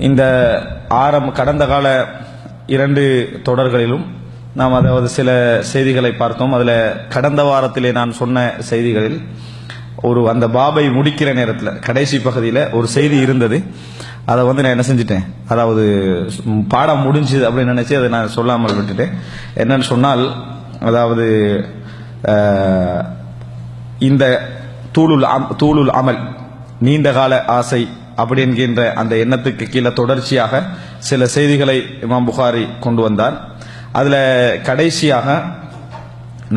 இந்த ஆரம் கடந்த கால இரண்டு தொடர்களிலும் நாம் அதாவது சில செய்திகளை பார்த்தோம். அதில் கடந்த வாரத்திலே நான் சொன்ன செய்திகளில் ஒரு அந்த பாபை முடிக்கிற நேரத்தில் கடைசி பகுதியில் ஒரு செய்தி இருந்தது. அதை வந்து நான் என்ன செஞ்சிட்டேன்? அதாவது பாடம் முடிஞ்சுது அப்படின்னு நினைச்சு அதை நான் சொல்லாமல் விட்டுட்டேன். என்னன்னு சொன்னால் அதாவது இந்த தூளுல் அம்- தூளுல் அமல் நீண்ட கால ஆசை அப்படி என்கின்ற அந்த எண்ணத்துக்கு கீழே தொடர்ச்சியாக சில செய்திகளை இமாம் புகாரி கொண்டு வந்தார். அதில் கடைசியாக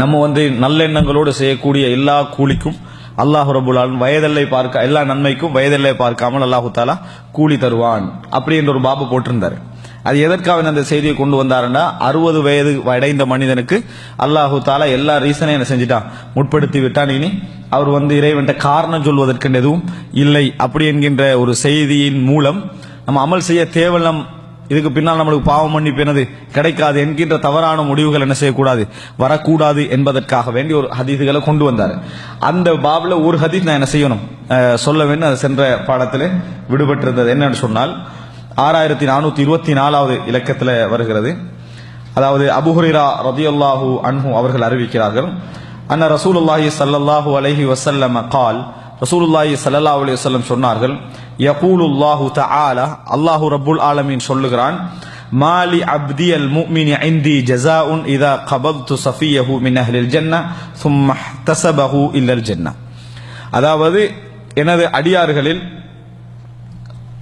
நம்ம வந்து நல்லெண்ணங்களோடு செய்யக்கூடிய எல்லா கூலிக்கும் அல்லாஹ் ரபுல்லாலும் வயதெல்லை பார்க்க எல்லா நன்மைக்கும் வயதெல்லை பார்க்காமல் அல்லாஹு தாலா கூலி தருவான். அப்படி என்ற ஒரு பாபு போட்டிருந்தாரு. அது எதற்காக அந்த செய்தியை கொண்டு வந்தாருன்னா அறுபது வயது அடைந்த மனிதனுக்கு அல்லாஹு தாலா எல்லா ரீசனையும் என்ன செஞ்சிட்டான். முற்படுத்தி விட்டான். இனி அவர் வந்து இறைவன்ட்ட காரணம் சொல்வதற்கு எதுவும் இல்லை. அப்படி என்கின்ற ஒரு செய்தியின் மூலம் நம்ம அமல் செய்ய தேவலம். இதுக்கு பின்னால் நம்மளுக்கு பாவம் மன்னிப்பு என்னது கிடைக்காது என்கின்ற தவறான முடிவுகள் என்ன செய்யக்கூடாது? வரக்கூடாது என்பதற்காக வேண்டி ஒரு ஹதீதுகளை கொண்டு வந்தார். அந்த பாபில் ஒரு ஹதீஸ் நான் என்ன செய்யணும்? சொல்ல வேண்டும் அது சென்ற பாடத்தில் விடுபட்டிருந்தது. என்னன்னு சொன்னால் ஆறாயிரத்தி நானூத்தி இருபத்தி நாலாவது இலக்கத்தில் வருகிறது. அதாவது அபுஹுரிரா ரதியுல்லாஹு அன்ஹு அவர்கள் அறிவிக்கிறார்கள். அன்ன ரசூலுல்லாஹி சல்லல்லாஹு அலஹி வசல்லம் கால் ரசூலுல்லாஹி சல்லல்லாஹு அலி வசல்லம் சொன்னார்கள் யகூலுல்லாஹு தஆலா அல்லாஹு ரபுல் ஆலமீன் சொல்லுகிறான் மாலி அப்தி அல் முஃமினி இந்தி ஜஸாஉன் இதா கபல்து சஃபியஹு மின் அஹ்லில் ஜென்ன சும்ம தசபஹு இல்லல் ஜென்ன. அதாவது எனது அடியார்களில்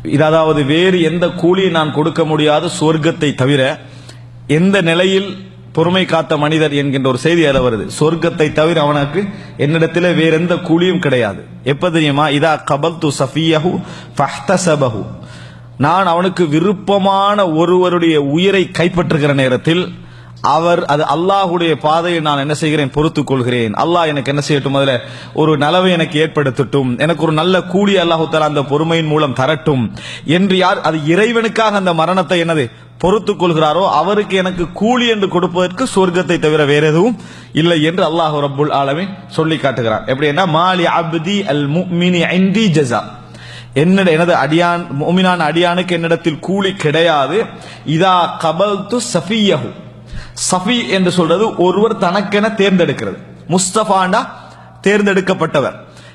இது அதாவது வேறு எந்த கூலியை நான் கொடுக்க முடியாத சொர்க்கத்தை தவிர எந்த நிலையில் பொறுமை காத்த மனிதர் என்கின்ற ஒரு செய்தி அதில் வருது. சொர்க்கத்தை தவிர அவனுக்கு என்னிடத்தில் வேற எந்த கூலியும் கிடையாது. எப்ப தெரியுமா? இதா கபல் து சஃபியஹு ஃபஹ்தசபஹு நான் அவனுக்கு விருப்பமான ஒருவருடைய உயிரை கைப்பற்றுகிற நேரத்தில் அவர் அது அல்லாஹுடைய பாதையை நான் என்ன செய்கிறேன் பொறுத்துக் கொள்கிறேன். அல்லாஹ் எனக்கு என்ன செய்யட்டும்? அதுல ஒரு நலவை எனக்கு ஏற்படுத்தட்டும். எனக்கு ஒரு நல்ல கூலி அல்லாஹு தஆலா அந்த பொறுமையின் மூலம் தரட்டும். என்று யார் அது இறைவனுக்காக அந்த மரணத்தை என்னது? பொறுத்துக் கொள்கிறாரோ அவருக்கு எனக்கு கூலி என்று கொடுப்பதற்கு சொர்க்கத்தை தவிர வேற எதுவும் இல்லை என்று அல்லாஹ் ரபுல் ஆலமீன் சொல்லி எப்படி எப்படின்னா மாலி அப்தி அல் முஃமினி இந்தி ஜஸா. என்னிட எனது அடியான் மோமினான் அடியானுக்கு என்னிடத்தில் கூலி கிடையாது. இதா கபல்து சஃபியஹு. சஃபி என்று சொல்றது ஒருவர் தனக்கென தேர்ந்தெடுக்கிறது. முஸ்தபாண்டா தேர்ந்தெடுக்கப்பட்டவர்.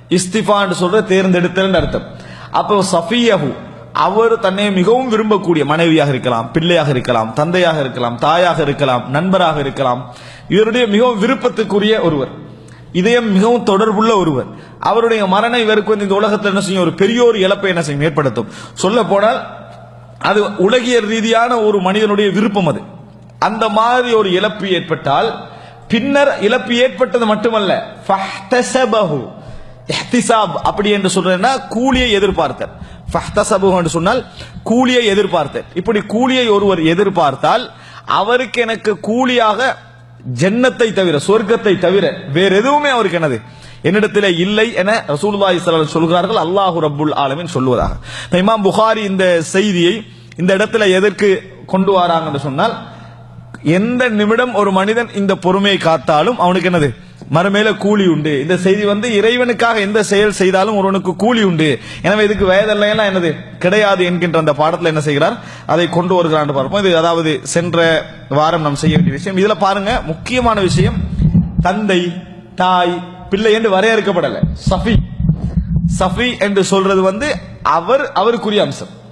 இஸ்திஃபான்னு சொல்ற தேர்ந்தெடுத்தல் அர்த்தம். அப்போ சஃபியஹு அவர் தன்னை மிகவும் விரும்பக்கூடிய மனைவியாக இருக்கலாம் பிள்ளையாக இருக்கலாம் தந்தையாக இருக்கலாம் தாயாக இருக்கலாம் நண்பராக இருக்கலாம். இவருடைய மிகவும் விருப்பத்துக்குரிய ஒருவர். இதயம் மிகவும் தொடர்புள்ள ஒருவர். அவருடைய மரணம் இவருக்கு வந்து இந்த உலகத்தில் என்ன செய்யும்? ஒரு பெரிய ஒரு இழப்பை என்ன செய்யும்? ஏற்படுத்தும். சொல்ல போனால் அது உலகியல் ரீதியான ஒரு மனிதனுடைய விருப்பம் அது. அந்த மாதிரி ஒரு இழப்பு ஏற்பட்டால் பின்னர் இழப்பு ஏற்பட்டது மட்டுமல்ல அப்படி என்று சொல்றேன்னா கூலியை எதிர்பார்த்தல். ஃபஹ்தஸபஹு என்று சொன்னால் கூலியை எதிர்பார்த்தல். இப்படி கூலியை ஒருவர் எதிர்பார்த்தால் அவருக்கு எனக்கு கூலியாக ஜன்னத்தை தவிர சொர்க்கத்தை தவிர வேற எதுவுமே அவருக்கு என்னது? என்னிடத்திலே இல்லை என ரசூலுல்லாஹி ஸல்லல்லாஹு சொல்கிறார்கள். அல்லாஹு ரப்புல் ஆலமின் சொல்வதாக இமாம் புகாரி இந்த செய்தியை இந்த இடத்துல எதற்கு கொண்டு வராங்கன்னு சொன்னால் எந்த நிமிடம் ஒரு மனிதன் இந்த பொறுமையை காத்தாலும் அவனுக்கு என்னது? மறுமையில கூலி உண்டு. இந்த செய்தி வந்து இறைவனுக்காக எந்த செயல் செய்தாலும் ஒருவனுக்கு கூலி உண்டு. எனவே இதுக்கு வயதெல்லாம் என்னது? கிடையாது என்கின்ற அந்த பாடத்தில் என்ன செய்கிறார்? அதை கொண்டு வருகிறான் பார்ப்போம். இது அதாவது சென்ற வாரம் நாம் செய்ய வேண்டிய விஷயம். இதுல பாருங்க முக்கியமான விஷயம் தந்தை தாய் பிள்ளை என்று வரையறுக்கப்படல. சஃபி. சஃபி என்று சொல்றது வந்து அவர் அவருக்குரிய அம்சம்.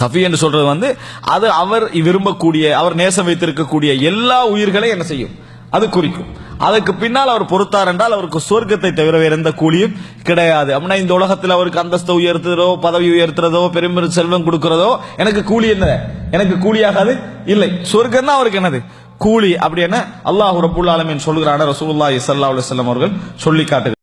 சஃபி என்று சொல்றது வந்து அது அவர் விரும்பக்கூடிய அவர் நேசம் வைத்திருக்கக்கூடிய எல்லா உயிர்களையும் என்ன செய்யும்? அது குறிக்கும். அதுக்கு பின்னால் அவர் பொறுத்தார் என்றால் அவருக்கு சொர்க்கத்தை தவிர வேறு எந்த கூலியும் கிடையாது. அப்படின்னா இந்த உலகத்தில் அவருக்கு அந்தஸ்தை உயர்த்துறதோ பதவி உயர்த்துறதோ பெரும்பெரும் செல்வம் கொடுக்கிறதோ எனக்கு கூலி என்ன? எனக்கு கூலியாகாது இல்லை. சொர்க்கம் தான் அவருக்கு என்னது? கூலி. அப்படி என்ன? அல்லாஹ் ரபுல்லாலமின் சொல்கிறான ரசூல்லா இசல்லா அலுவலம் அவர்கள் சொல்லி காட்டுகிறார்.